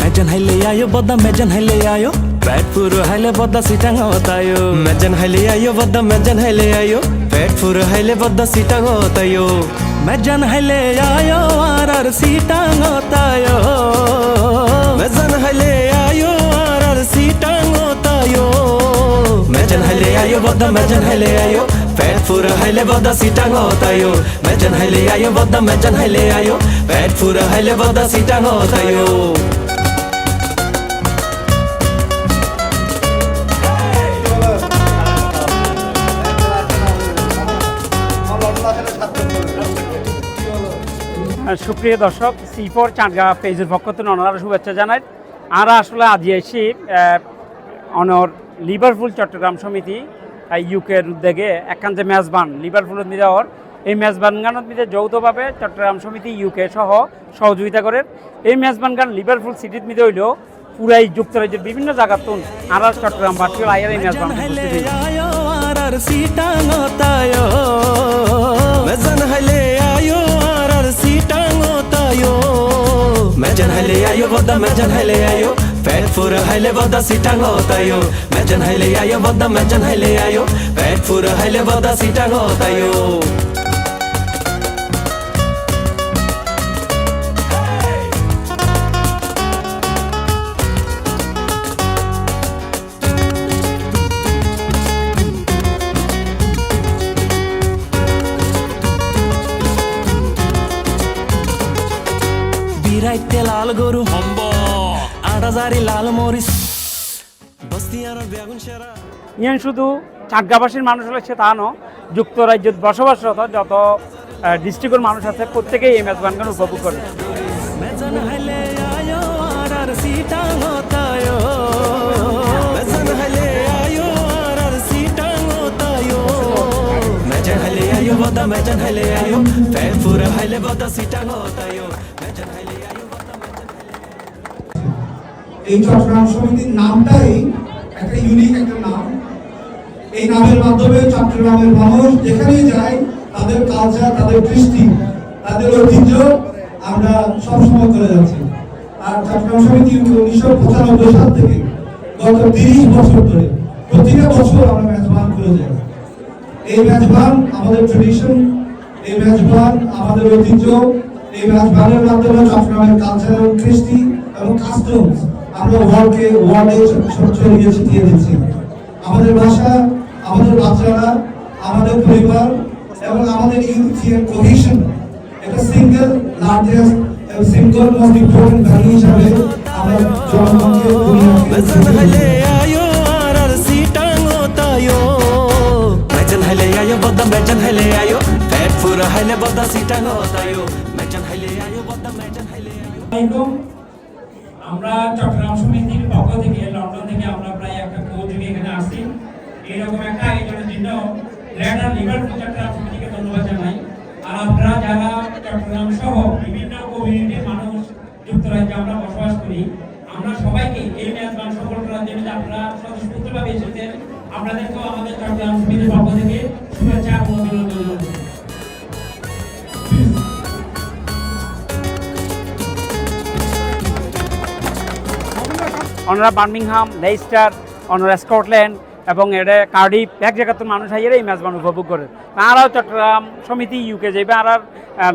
মেজন হাইলে আয়ো বদা মেজন হাইলে আয়ো পেট পুরো হাইলে বদা সিটাং হতায়ো মেজন হাইলে আয়ো বদ্দা মেজন হাইলে আয়ো পেট ফুর হাইলে বদ্দা সিটাং তাইও মেজন হাইলে আয়ো আর আর সিটাং হতায়ো মেজন হাইলে আয়ো আর আর সিটাং তাইও মেজন হাইলে আয়ো বদ্দা মেজন হাইলে আয়ো পেট ফুর হাইলে বদ্দা সিটাং তাইও মেজন হাইলে আয়ো বদ্দা মেজন হাইলে আয়ো পেট ফুর হাইলে বদ্দা সিটাং তাইও সুপ্রিয় দর্শক সি চাঁদগা পেজের পক্ষ থেকে অনারা শুভেচ্ছা জানাই। আর আসলে আজ এসি অনর লিভারপুল চট্টগ্রাম সমিতি ইউকের উদ্যোগে। একখান যে মেজবান লিভারপুলের নিরাওয়ার এই মেজবান গানত মিলে যৌথভাবে চট্টগ্রাম সমিতি ইউকে সহ সহযোগিতা করে। এই মেজবান গান লিভারপুল সিটির মিলে হইলেও পুরাই যুক্তরাজ্যের বিভিন্ন জায়গার তুন আর চট্টগ্রাম বাসীর আইয়ার এই মেজবান হাইলে আয়ো বদ্দা মেজন হাইলে আয়ো পেট ফুর হাইলে বদ্দা সিটাং তাইও মেজন হাইলে আয়ো বদ্দা মেজন হাইলে আয়ো পেট ফুর হাইলে বদ্দা বিরাইতে লাল গরু। হম্ব। আড়াজারি লাল মরিচ। বস্তি আর বেগুন সেরা। ইয়ান শুধু চাটগাবাসীর মানুষ হলে সে তা নয় যুক্তরাজ্যের বসবাসরত যত ডিস্ট্রিক্টের মানুষ আছে প্রত্যেকেই এই ম্যাচ গান উপভোগ করে। মেজন হাইলে আয়ো আর আর সিটাং হতায়ো মেজন হাইলে আয়ো। এই চট্টগ্রাম সমিতির নামটাই একটা ইউনিক একটা নাম। এই নামের মাধ্যমে চট্টগ্রামের মানুষ যেখানেই যায়, তাদের কালচার তাদের কৃষ্টি তাদের ঐতিহ্য আমরা সবসময় করে যাচ্ছি। আর চট্টগ্রাম সমিতি উনিশশো পঁচানব্বই সাল থেকে গত তিরিশ বছর ধরে প্রতিটা বছর আমরা মেজবান করে যাই। এই মেজবান আমাদের ট্রেডিশন এই মেজবান আমাদের ঐতিহ্য, এই মেজবানের মাধ্যমে চট্টগ্রামের কালচারাল কৃষ্টি এবং কাস্টমস আমরা ওয়ার্ল্ডকে ওয়ার্ল্ডে ছড়িয়ে ছিটিয়ে দিচ্ছি আমাদের ভাষা আমাদের বাচ্চারা আমাদের পরিবার এবং আমাদের ইউথিয়ান কোহেশন একটা সিঙ্গেল লার্জেস্ট এবং সিঙ্গেল মোস্ট ইম্পর্টেন্ট ভ্যালু হিসাবে আমরা জনগণকে দুনিয়াকে আর আর সিটাং তাইও মেজন হাইলে আয়ো বদ্দা মেজন হাইলে আয়ো পেট ফুর হাইলে আমরা চট্টগ্রাম সমিতির পক্ষ থেকে, লন্ডন থেকে আমরা প্রায় একটা কোচ নিয়ে এখানে আসি এরকম একটা আয়োজনের জন্য গ্রেটার লিভারপুল চট্টগ্রাম সমিতিকে ধন্যবাদ জানাই। আর আপনারা যারা চট্টগ্রাম সহ বিভিন্ন কমিউনিটির মানুষ, যুক্তরাজ্যে আমরা বসবাস করি, আমরা সবাইকে এই মেজবান সফল করার জন্য যে আপনারা স্বতঃস্ফূর্তভাবে এসেছেন, আপনাদেরকেও আমাদের চট্টগ্রাম সমিতির পক্ষ থেকে শুভেচ্ছা এবং অভিনন্দন অনরা বার্মিংহাম লেস্টার অনরা স্কটল্যান্ড এবং এটা কার্ডিফ, এক জায়গাতে মানুষ আইয়ের এই ম্যাচ উপভোগ করে। আরাও চট্টগ্রাম সমিতি ইউকে যাইবে, আর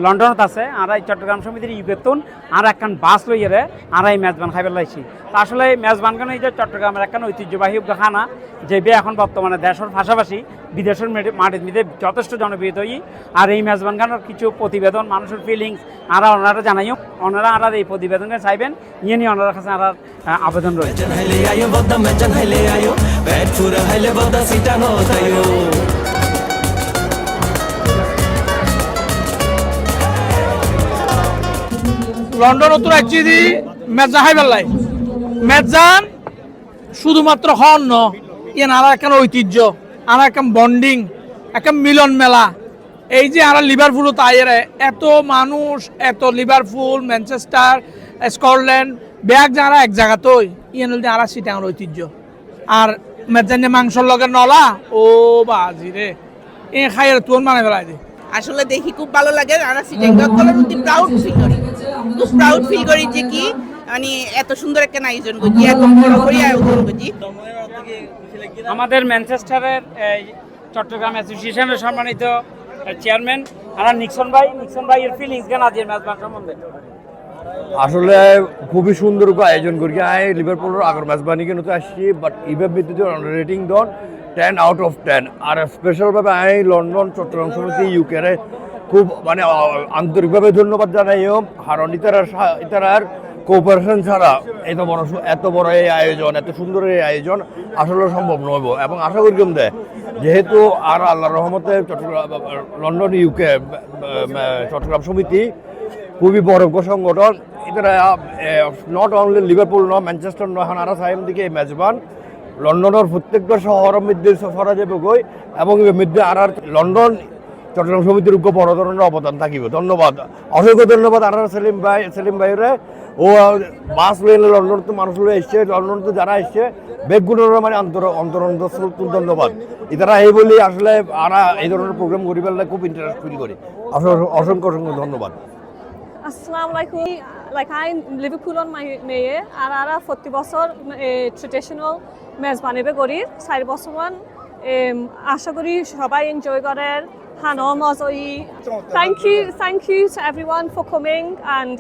লন্ডনত আছে। আর এই চট্টগ্রাম সমিতির ইউকে তুন আর একখান বাস লইয়েরে আর এই মেজবান খাইবার লাইছি। তা আসলে এই মেজবান কেন এই যে চট্টগ্রামের একখান ঐতিহ্যবাহী খানা যে বে এখন বর্তমানে দেশের পাশাপাশি বিদেশের মাটির মধ্যে যথেষ্ট জনপ্রিয় হই আর এই মেজবান কিছু প্রতিবেদন, মানুষের ফিলিংস আর ওনারা জানাইও, ওনারা আর এই প্রতিবেদনকে চাইবেন ইয়ে নিয়ে ওনার কাছে আর আবেদন রয়েছে লন্ডন উত্তর একচিদি মেজা হাই বেল্লাই মেজান শুধুমাত্র হন ইয়ান আর একখান ঐতিহ্য, আর একখান বন্ডিং একটা মিলন মেলা। এই যে আর লিভারপুল তাইরে এত মানুষ, এত লিভারপুল ম্যানচেস্টার স্কটল্যান্ড ব্যাগ যারা এক জায়গাতই ইয়ান আর সিটাঙের ঐতিহ্য। আর মেজান মাংসর লগে নলা, ও বাজি রে। এ খাইয়ের তোর মানে দে। আসলে দেখি খুব ভালো লাগে আমরা সিটেঙ্গা প্রাউড খুব প্রাউড ফিল করি যে কি মানে এত সুন্দর একটা আয়োজন করছি এত বড় করে আয়োজন করছি আমাদের ম্যানচেস্টারের চট্টগ্রাম অ্যাসোসিয়েশনের সম্মানিত চেয়ারম্যান আর নিক্সন ভাই। নিক্সন ভাই এর ফিলিংস কেন আজকের মেজবান সম্বন্ধে? আসলে খুবই সুন্দর করে আয়োজন করি। আই লিভারপুলের আগর ম্যাচ বানিয়ে কিন্তু আসছি বাট ইভেন ভিত্তিতে rating done ten out of ten আর স্পেশালভাবে আই লন্ডন চট্টগ্রাম সমিতি ইউকেরে খুব মানে আন্তরিকভাবে ধন্যবাদ জানাই কারণ ইতারার ইতারার কোঅপারেশন ছাড়া এত বড় এত বড় এই আয়োজন, এত সুন্দর এই আয়োজন আসলে সম্ভব নইব এবং আশা করি কেমন দেয় যেহেতু আর আল্লাহ রহমতে চট্টগ্রাম, লন্ডন ইউকে চট্টগ্রাম সমিতি খুবই বড় সংগঠন। এটারা নট অনলি লিভারপুল নয় ম্যানচেস্টার নয়, এখন আরও সাইম দিকে এই মেজবান। লন্ডনের প্রত্যেকটা শহর মধ্যে সরা যাবে গই এবং মধ্যে আর, লন্ডন চট্টগ্রাম সমিতির উগ্র বড় ধরনের অবদান থাকিব। ধন্যবাদ। অসংখ্য ধন্যবাদ আর সেলিম ভাই, সেলিম ভাইরে। ও বাস লইলে লন্ডন তো মানুষ লয়ে এসছে লন্ডন তো যারা এসছে, বেগগুলোর মানে অন্তর অন্তরন্ত ধন্যবাদ। এটারা এই বলি আসলে আর এই ধরনের প্রোগ্রাম করি পেলে খুব ইন্টারেস্ট ফিল করি। অসংখ্য অসংখ্য ধন্যবাদ। Assalamu alaikum. Like I Liverpool on my মেয়ে আর আরা প্রতি বছর ট্রেডিশনাল মেজবানি বে করি চার বছর আশা করি সবাই এনজয় করেন হানো মজই thank you thank you to everyone for coming and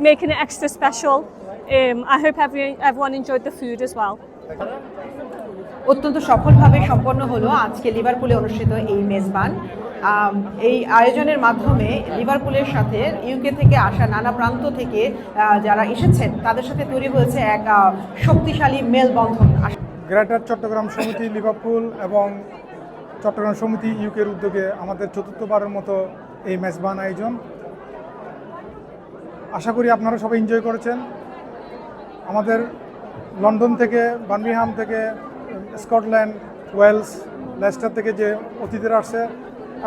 making it extra special. Um, I hope every, everyone enjoyed the food as well. অত্যন্ত সফলভাবে সম্পন্ন হলো আজকে লিভারপুলে অনুষ্ঠিত এই মেজবান আম, এই আয়োজনের মাধ্যমে লিভারপুলের সাথে ইউকে থেকে আসা নানা প্রান্ত থেকে যারা এসেছেন তাদের সাথে তৈরি হয়েছে এক শক্তিশালী মেলবন্ধন গ্রেটার চট্টগ্রাম সমিতি লিভারপুল এবং চট্টগ্রাম সমিতি ইউকের উদ্যোগে আমাদের চতুর্থবারের মতো এই মেজবান আয়োজন। আশা করি আপনারা সবাই এনজয় করেছেন। আমাদের লন্ডন থেকে, বার্মিংহাম থেকে, স্কটল্যান্ড, ওয়েলস, লেস্টার থেকে যে অতিথিরা আসছে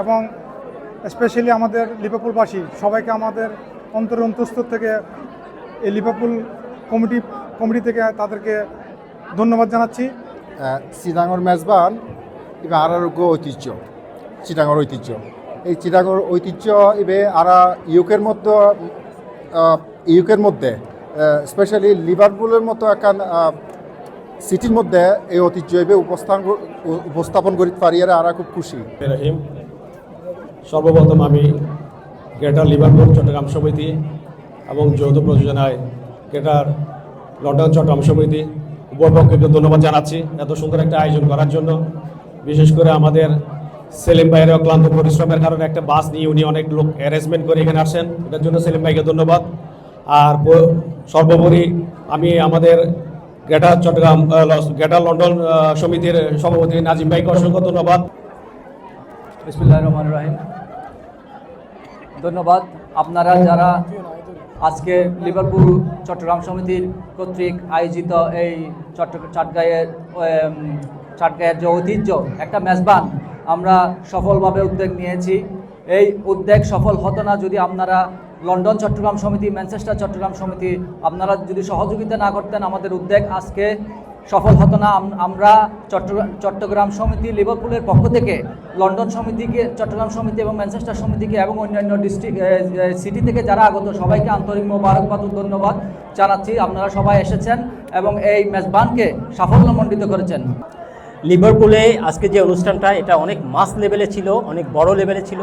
এবং স্পেশালি আমাদের লিভারপুলবাসী, সবাইকে আমাদের অন্তর অন্তঃস্থ থেকে এই লিভারপুল কমিটি কমিটি থেকে তাদেরকে ধন্যবাদ জানাচ্ছি। চিটাঙর মেজবান ইবে আরারোগ্য ঐতিহ্য চিটাঙর ঐতিহ্য এই চিটাঙর ঐতিহ্য ইবে আরা ইউকের মধ্যে ইউকের মধ্যে স্পেশালি লিভারপুলের মতো একখান সিটির মধ্যে এই ঐতিহ্য ইবে উপস্থান উপস্থাপন করিতে পারি আর আরা খুব খুশি সর্বপ্রথম আমি গ্রেটার লিভারপুল চট্টগ্রাম সমিতি এবং যৌথ প্রযোজনায় গ্রেটার লন্ডন চট্টগ্রাম সমিতি উভয়পক্ষকে ধন্যবাদ জানাচ্ছি। এত সুন্দর একটা আয়োজন করার জন্য। বিশেষ করে আমাদের সেলিম ভাইয়ের অক্লান্ত পরিশ্রমের কারণে একটা বাস নিয়ে উনি অনেক লোক অ্যারেঞ্জমেন্ট করে এখানে আসেন এটার জন্য সেলিম ভাইকে ধন্যবাদ। আর সর্বোপরি আমি আমাদের গ্রেটার চট্টগ্রাম গ্রেটার লন্ডন সমিতির সভাপতি নাজিম ভাইকে অসংখ্য ধন্যবাদ। ধন্যবাদ আপনারা যারা আজকে লিভারপুল চট্টগ্রাম সমিতির কর্তৃক আয়োজিত এই চট্ট চাটগাঁয়ের চাটগাঁয়ের যে ঐতিহ্য, একটা মেজবান আমরা সফলভাবে উদ্যোগ নিয়েছি। এই উদ্যোগ সফল হতো না যদি আপনারা লন্ডন, চট্টগ্রাম সমিতি, ম্যানচেস্টার, চট্টগ্রাম সমিতি, আপনারা যদি সহযোগিতা না করতেন, আমাদের উদ্যোগ আজকে সফল হতো না। আমরা চট্টগ্রাম চট্টগ্রাম সমিতি, লিভারপুলের পক্ষ থেকে লন্ডন সমিতিকে, চট্টগ্রাম সমিতি এবং ম্যানচেস্টার সমিতিকে এবং অন্যান্য ডিস্ট্রিক্ট সিটি থেকে যারা আগত, সবাইকে আন্তরিক মোবারকবাদ ধন্যবাদ জানাচ্ছি। আপনারা সবাই এসেছেন এবং এই মেজবানকে সাফল্যমণ্ডিত করেছেন। লিভারপুলে আজকে যে অনুষ্ঠানটা, এটা অনেক মাস লেভেলে ছিল, অনেক বড় লেভেলে ছিল।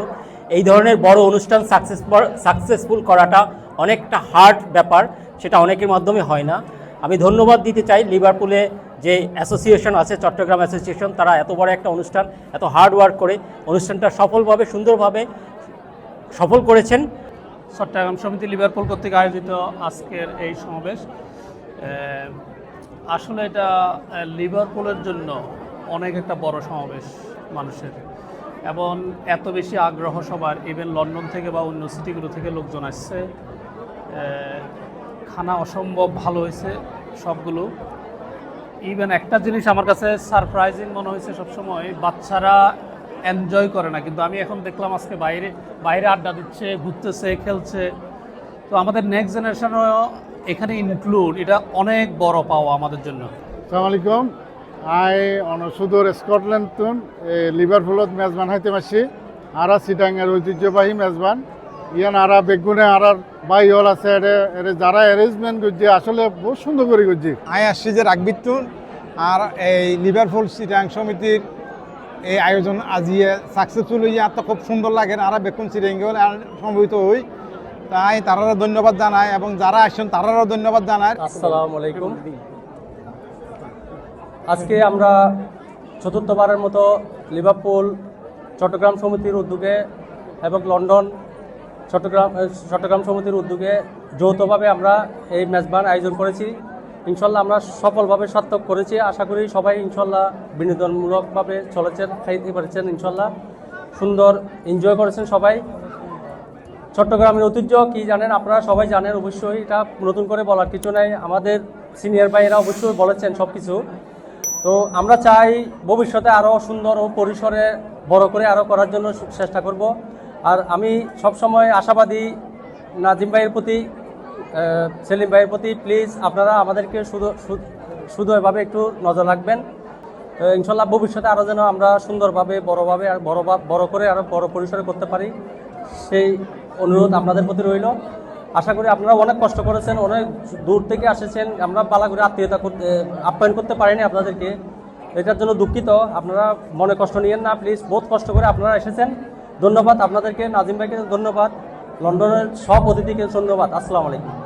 এই ধরনের বড় অনুষ্ঠান সাকসেসফুল সাকসেসফুল করাটা অনেকটা হার্ড ব্যাপার, সেটা অনেকের মাধ্যমে হয় না। আমি ধন্যবাদ দিতে চাই লিভারপুলে যে অ্যাসোসিয়েশন আছে, চট্টগ্রাম অ্যাসোসিয়েশন তারা এত বড় একটা অনুষ্ঠান, এত হার্ড ওয়ার্ক করে অনুষ্ঠানটা সফলভাবে, সুন্দরভাবে সফল করেছেন। চট্টগ্রাম সমিতি লিভারপুল কর্তৃক আয়োজিত আজকের এই সমাবেশ আসলে এটা লিভারপুলের জন্য অনেক একটা বড় সমাবেশ মানুষের। এবং এত বেশি আগ্রহ সবার ইভেন লন্ডন থেকে বা অন্য সিটিগুলো থেকে লোকজন আসছে। খানা অসম্ভব ভালো হয়েছে সবগুলো। ইভেন একটা জিনিস আমার কাছে সারপ্রাইজিং মনে হয়েছে সবসময়, বাচ্চারা এনজয় করে না। কিন্তু আমি এখন দেখলাম আজকে বাইরে বাইরে আড্ডা দিচ্ছে, ঘুরতেছে, খেলছে। তো আমাদের নেক্সট জেনারেশনও এখানে ইনক্লুড এটা অনেক বড় পাওয়া আমাদের জন্য। সালাম আলাইকুম। আই অনসুদর স্কটল্যান্ড তুন লিভারপুলত মেজবান হাইতে মাসি আরা সিটাঙের ঐতিহ্যবাহী মেজবান। ইয়ান আরা বেগুনে আরার বাই হল আছে এরে যারা অ্যারেঞ্জমেন্ট করছে আসলে বহুত সুন্দর করে করছে। আই আসছি যে রাগবিতুন আর এই লিভারপুল সিটাং সমিতির এই আয়োজন আজিয়ে সাকসেসফুল হয়ে আর তো খুব সুন্দর লাগে আর বেগুন সিটাঙ্গে হলে আর সম্ভবিত হই। তাই তারারও ধন্যবাদ জানাই এবং যারা আসছেন তারারও ধন্যবাদ জানাই আসসালামু আলাইকুম। আজকে আমরা চতুর্থবারের মতো লিভারপুল, চট্টগ্রাম সমিতির উদ্যোগে এবং লন্ডন, চট্টগ্রাম চট্টগ্রাম সমিতির উদ্যোগে যৌথভাবে আমরা এই মেজবান আয়োজন করেছি। ইনশাল্লাহ আমরা সফলভাবে সার্থক করেছি। আশা করি সবাই ইনশাল্লাহ বিনোদনমূলকভাবে চলেছেন, খাইতে পেরেছেন ইনশাল্লাহ। সুন্দর এনজয় করেছেন সবাই। চট্টগ্রামের ঐতিহ্য, কি জানেন আপনারা? সবাই জানেন, অবশ্যই এটা নতুন করে বলার কিছু নাই। আমাদের সিনিয়র ভাইয়েরা অবশ্যই বলেছেন সব কিছু তো আমরা চাই ভবিষ্যতে আরও সুন্দর ও পরিসরে বড় করে আরও করার জন্য চেষ্টা করব। আর আমি সবসময় আশাবাদী নাজিম ভাইয়ের প্রতি সেলিম ভাইয়ের প্রতি, প্লিজ আপনারা আমাদেরকে শুধু শুধু- এভাবে একটু নজর রাখবেন। ইনশাল্লাহ ভবিষ্যতে আরও যেন আমরা সুন্দরভাবে, বড়োভাবে আর বড় বড় করে আরও বড় পরিসরে করতে পারি, সেই অনুরোধ আপনাদের প্রতি রইল। আশা করি আপনারা অনেক কষ্ট করেছেন, অনেক দূর থেকে এসেছেন আমরা পালা করে আত্মীয়তা করতে, আপ্যায়ন করতে পারিনি আপনাদেরকে। এটার জন্য দুঃখিত। আপনারা মনে কষ্ট নিয়েন না প্লিজ বহুত কষ্ট করে আপনারা এসেছেন। ধন্যবাদ আপনাদেরকে, নাজিম ভাইকে ধন্যবাদ। লন্ডনের সব অতিথিকে ধন্যবাদ। আসসালামু আলাইকুম।